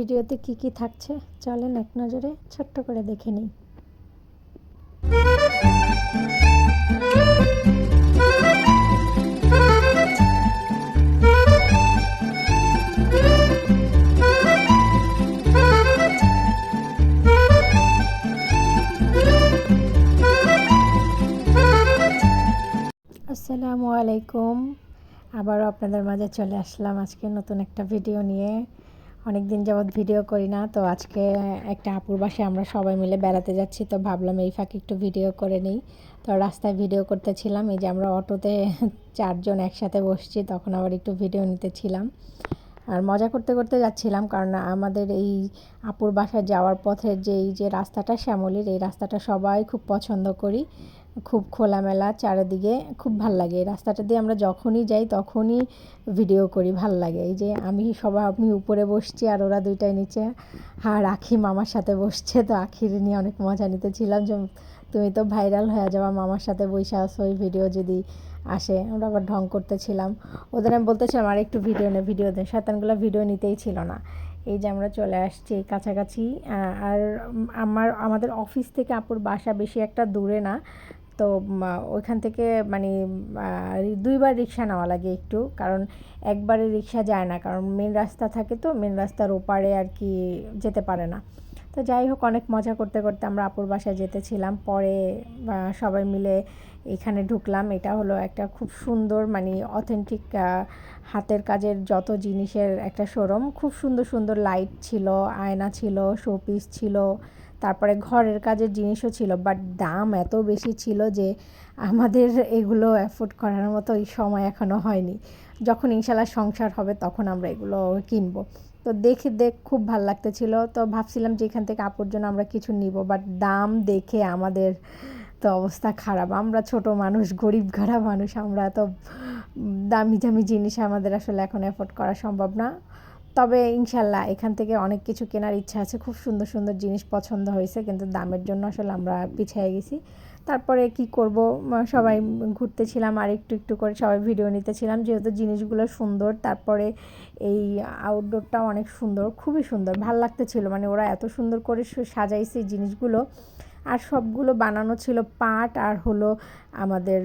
ভিডিওতে কি কি থাকছে চলেন এক নজরে ছোট্ট করে দেখে নিই। আসসালামু আলাইকুম। আবারও আপনাদের মাঝে চলে আসলাম আজকে নতুন একটা ভিডিও নিয়ে। অনেক দিন যাবৎ ভিডিও করি না, তো আজকে একটা আপুর বাসায় আমরা সবাই মিলে বেড়াতে যাচ্ছি, তো ভাবলাম এই ফাঁকে একটু ভিডিও করে নিই। তো রাস্তায় ভিডিও করতেছিলাম, এই যে আমরা অটোতে চারজন একসাথে বসছি, তখন আবার একটু ভিডিও নিতেছিলাম। আর মজা করতে করতে যাচ্ছিলাম, কারণ আমাদের এই আপুর বাসায় যাওয়ার পথের যে এই যে রাস্তাটা, শ্যামলির, এই রাস্তাটা সবাই খুব পছন্দ করি। খুব খোলামেলা চারিদিকে খুব ভালো লাগে। এই রাস্তাটা দিয়ে আমরা যখনই যাই তখনই ভিডিও করি, ভালো লাগে। এই যে আমি সবাই আমি উপরে বসছি আর ওরা দুইটাই নিচে। আর আখি মামার সাথে বসছে, তো আখির নিয়ে অনেক মজা নিতেছিলাম যে তুমি তো ভাইরাল হয়ে যাবা, মামার সাথে বসে আসো ওই ভিডিও যদি আসে। আমরা আবার ঢং করতেছিলাম। ওদের আমি বলতেছিলাম, আর একটু ভিডিও নে ভিডিও দেন শয়তানগুলো ভিডিও নিতেই ছিল না। এই যে আমরা চলে আসছি কাছাকাছি আর আমার, আমাদের অফিস থেকে আপুর বাসা বেশি একটা দূরে না। তো ওইখান থেকে মানে দুইবার রিক্সা নেওয়া লাগে একটু। কারণ একবারে রিক্সা যায় না, কারণ মেন রাস্তা থাকে তো মেন রাস্তার ওপারে আর কি যেতে পারে না। তো যাই হোক, অনেক মজা করতে করতে আমরা আপুর বাসায় যেতেছিলাম। পরে সবাই মিলে এখানে ঢুকলাম। এটা হলো একটা খুব সুন্দর মানে অথেন্টিক হাতের কাজের যত জিনিসের একটা শোরুম খুব সুন্দর সুন্দর লাইট ছিল, আয়না ছিল শোপিস ছিল। তারপরে ঘরের কাজের জিনিসও ছিল বাট দাম এত বেশি ছিল যে আমাদের এগুলো অ্যাফোর্ড করার মতো সময় এখনও হয়নি। যখন ইনশাল্লাহ সংসার হবে, তখন আমরা এগুলো কিনবো। তো দেখে দেখ, খুব ভালো লাগতেছিল। তো ভাবছিলাম যে এখান থেকে আপুর জন্য আমরা কিছু নিব বাট দাম দেখে আমাদের তো অবস্থা খারাপ। আমরা ছোট মানুষ, গরিব ঘাড়া মানুষ, আমরা তো দামি দামি জিনিস আমাদের আসলে এখন অ্যাফোর্ড করা সম্ভব না। তবে ইনশাল্লাহ এখান থেকে অনেক কিছু কেনার ইচ্ছা আছে। খুব সুন্দর সুন্দর জিনিস পছন্দ হয়েছে, কিন্তু দামের জন্য আসলে আমরা পিছিয়ে গেছি। তারপরে কি করব? সবাই ঘুরতেছিলাম, আর একটু একটু করে সবাই ভিডিও নিতেছিলাম, যেহেতু জিনিসগুলো সুন্দর। তারপরে এই আউটডোরটাও অনেক সুন্দর, খুবই সুন্দর, ভালো লাগতেছিল। মানে ওরা এত সুন্দর করে সাজাইছে জিনিসগুলো। আর সবগুলো বানানো ছিল পাট আর হলো আমাদের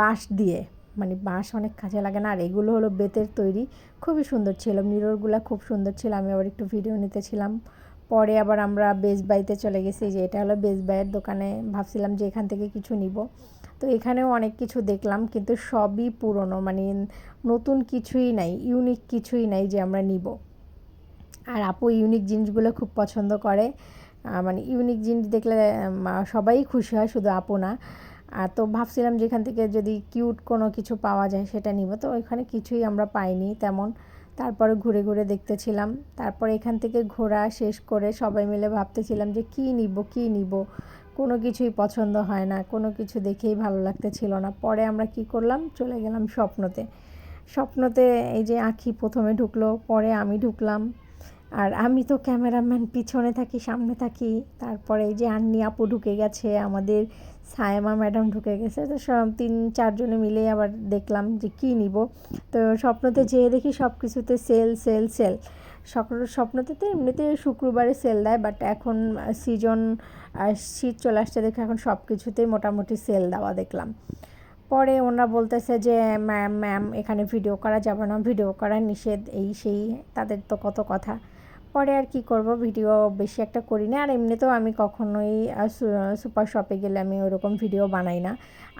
বাঁশ দিয়ে। মানে বাঁশ অনেক কাজে লাগে না, আর এগুলো হলো বেতের তৈরি। খুবই সুন্দর ছিল মিররগুলো খুব সুন্দর ছিল, আমি আবার একটু ভিডিও নিতেছিলাম। পরে আবার আমরা বেস বাইতে চলে গেছি, যে এটা হলো বেস বাইয়ের দোকানে ভাবছিলাম যে এখান থেকে কিছু নিব। তো এখানেও অনেক কিছু দেখলাম, কিন্তু সবই পুরনো মানে নতুন কিছুই নাই ইউনিক কিছুই নাই যে আমরা নিব। আর আপু ইউনিক জিনিসগুলো খুব পছন্দ করে মানে ইউনিক জিনিস দেখলে সবাই খুশি হয়, শুধু আপু না। আর তো ভাবছিলাম যে এখান থেকে যদি কিউট কোনো কিছু পাওয়া যায় সেটা নিব। তো ওইখানে কিছুই আমরা পাইনি তেমন। তারপরে ঘুরে ঘুরে দেখতেছিলাম। তারপর এখান থেকে ঘোরা শেষ করে সবাই মিলে ভাবতেছিলাম যে কী নিব কী নিব? কোনো কিছুই পছন্দ হয় না। কোনো কিছু দেখেই ভালো লাগতেছিল না। পরে আমরা কি করলাম? চলে গেলাম স্বপ্নতে। স্বপ্নতে এই যে আঁখি প্রথমে ঢুকলো, পরে আমি ঢুকলাম। আর আমি তো ক্যামেরাম্যান, পিছনে থাকি, সামনে থাকি। তারপরে এই যে আন্নি আপু ঢুকে গেছে, আমাদের সায়মা ম্যাডাম ঢুকে গেছে। তো সব তিন, চারজনে মিলেই আবার দেখলাম যে কী নিব। তো স্বপ্নতে যেয়ে দেখি সব কিছুতে সেল সেল সেল স্বপ্নতে তো এমনিতে শুক্রবারে সেল দেয় বাট এখন সিজন শীত চলে আসছে দেখে এখন সব কিছুতেই মোটামুটি সেল দেওয়া দেখলাম। পরে ওনারা বলতেছে যে, ম্যাম ম্যাম, এখানে ভিডিও করা যাবে না ভিডিও করা নিষেধ, এই, সেই, তাদের তো কত কথা। পরে আর কি করব? ভিডিও বেশি একটা করি না। আর এমনিতেও আমি কখনোই সুপার শপে গেলে আমি ওরকম ভিডিও বানাই না।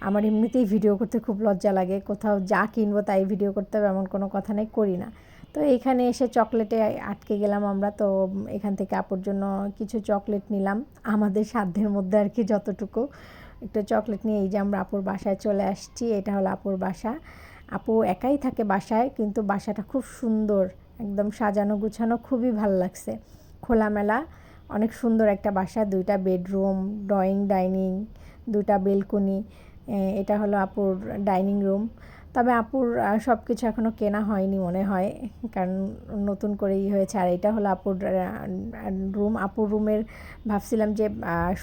আমার এমনিতেই ভিডিও করতে খুব লজ্জা লাগে। কোথাও যা কিনবো তাই ভিডিও করতে হবে, এমন কোনো কথা নেই, করি না। তো এখানে এসে চকলেটে আটকে গেলাম আমরা। তো এখান থেকে আপুর জন্য কিছু চকলেট নিলাম। আমাদের সাধ্যের মধ্যে আর কি যতটুকু। একটু চকলেট নিয়ে এই যে আমরা আপুর বাসায় চলে আসছি। এটা হলো আপুর বাসা। আপু একাই থাকে বাসায়, কিন্তু বাসাটা খুব সুন্দর। একদম সাজানো গুছানো খুবই ভালো লাগছে। খোলামেলা, অনেক সুন্দর একটা বাসা, দুইটা বেডরুম, ড্রয়িং, ডাইনিং দুটা বেলকনি এটা হলো আপুর ডাইনিং রুম। তবে আপুর সব কিছু এখনও কেনা হয়নি মনে হয়, কারণ নতুন করেই হয়েছে। আর এটা হলো আপুর রুম, আপুর রুমের, ভাবছিলাম যে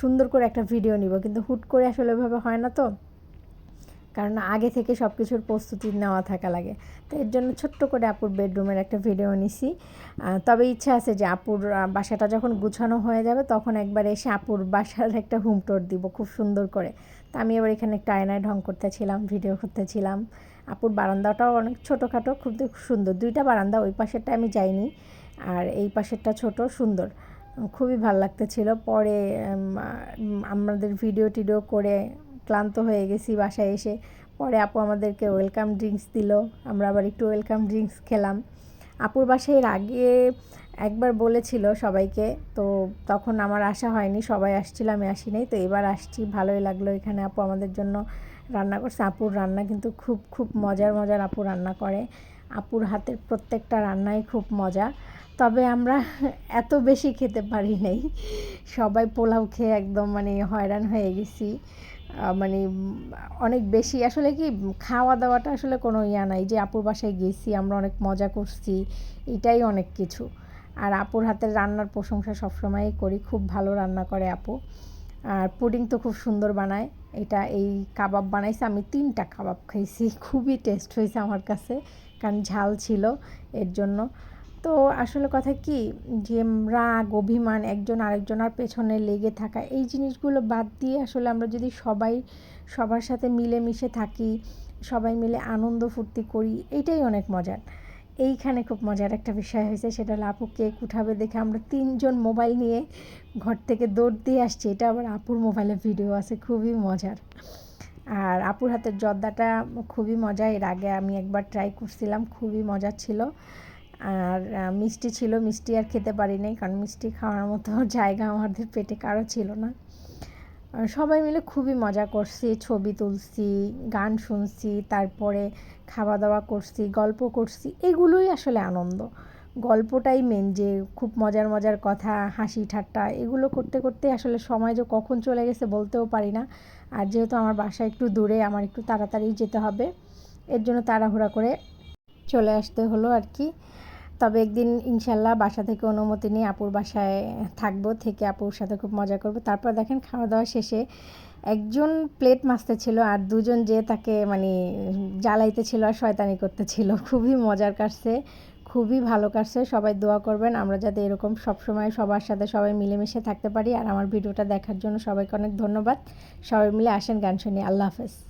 সুন্দর করে একটা ভিডিও নিব, কিন্তু হুট করে আসলে ওইভাবে হয় না তো। কারণ আগে থেকে সব কিছুর প্রস্তুতি নেওয়া থাকা লাগে। তো এর জন্য ছোট্ট করে আপুর বেডরুমের একটা ভিডিও নিছি। তবে ইচ্ছা আছে যে আপুর বাসাটা যখন গুছানো হয়ে যাবে তখন একবার এসে আপুর বাসার একটা হোম টোর দিব খুব সুন্দর করে। তো আমি এবার এখানে একটা আয়নায় ঢং করতেছিলাম ভিডিও করতেছিলাম। আপুর বারান্দাটাও অনেক ছোটোখাটো, খুব সুন্দর। দুইটা বারান্দা, ওই পাশেরটা আমি যাইনি আর এই পাশেরটা ছোট, সুন্দর। খুবই ভালো লাগতেছিল। পরে আমাদের ভিডিও টিডিও করে ক্লান্ত হয়ে গেছি বাসায় এসে। পরে আপু আমাদেরকে ওয়েলকাম ড্রিঙ্কস দিল। আমরা আবার একটু ওয়েলকাম ড্রিঙ্কস খেলাম। আপুর বাসায় এর আগে একবার বলেছিল সবাইকে, তো তখন আমার আসা হয়নি, সবাই আসছিল, আমি আসি নাই। তো এবার আসছি, ভালোই লাগল এখানে আপু আমাদের জন্য রান্না করছে। আপুর রান্না কিন্তু খুব খুব মজার মজার আপু রান্না করে। আপুর হাতের প্রত্যেকটা রান্নাই খুব মজা। তবে আমরা এত বেশি খেতে পারি নাই। সবাই পোলাও খেয়ে একদম মানে হয়রান হয়ে গেছি। মানে অনেক বেশি আসলে কি খাওয়া দাওয়াটা আসলে কোনো ইয়া নাই যে আপুর বাসায় গেছি, আমরা অনেক মজা করছি, এটাই অনেক কিছু। আর আপুর হাতের রান্নার প্রশংসা সবসময়ই করি, খুব ভালো রান্না করে আপু। আর পুডিং তো খুব সুন্দর বানায়, এটা এই কাবাব বানাইছে, আমি তিনটা কাবাব খাইছি, খুবই টেস্ট হয়েছে আমার কাছে, কারণ ঝাল ছিল এর জন্য। তো আসলে কথা কি? যে রাগ, অভিমান একজন আরেকজনের পেছনে লেগে থাকা, এই জিনিসগুলো বাদ দিয়ে আসলে আমরা যদি সবাই, সবার সাথে মিলেমিশে থাকি, সবাই মিলে আনন্দ ফুর্তি করি এইটাই অনেক মজার। এইখানে খুব মজার একটা বিষয় হয়েছে, সেটা আপু কেক উঠাবে দেখে আমরা তিনজন মোবাইল নিয়ে ঘর থেকে দৌড় দিয়ে আসছি, এটা আবার আপুর মোবাইলে ভিডিও আছে, খুবই মজার। আর আপুর হাতের জর্দাটা খুবই মজা এর আগে আমি একবার ট্রাই করছিলাম, খুবই মজার ছিল। আর মিষ্টি ছিল, মিষ্টি আর খেতে পারি নাই কারণ মিষ্টি খাওয়ার মতো জায়গা আমাদের পেটে কারও ছিল না। সবাই মিলে খুবই মজা করছি, ছবি তুলছি, গান শুনছি, তারপরে খাওয়া দাওয়া করছি, গল্প করছি, এগুলোই আসলে আনন্দ। গল্পটাই মেন যে খুব মজার মজার কথা, হাসি ঠাট্টা, এগুলো করতে করতে আসলে সময় যে কখন চলে গেছে বলতেও পারি না। আর যেহেতু আমার বাসা একটু দূরে, আমার একটু তাড়াতাড়ি যেতে হবে, এর জন্য তাড়াহুড়া করে চলে আসতে হলো আর কি। তবে একদিন ইনশাল্লাহ বাসা থেকে অনুমতি নিয়ে আপুর বাসায় থাকব, থেকে আপুর সাথে খুব মজা করব। তারপর দেখেন খাওয়া দাওয়া শেষে একজন প্লেট মাছতে ছিল আর দুজন যে তাকে মানে জ্বালাইতে ছিল আর শয়তানি করতে ছিল খুবই মজার কাটছে, খুবই ভালো কাটছে। সবাই দোয়া করবেন, আমরা যাতে এরকম সবসময় সবার সাথে সবাই মিলেমিশে থাকতে পারি। আর আমার ভিডিওটা দেখার জন্য সবাইকে অনেক ধন্যবাদ। সবাই মিলে আসেন গান শুনি। আল্লাহ হাফেজ।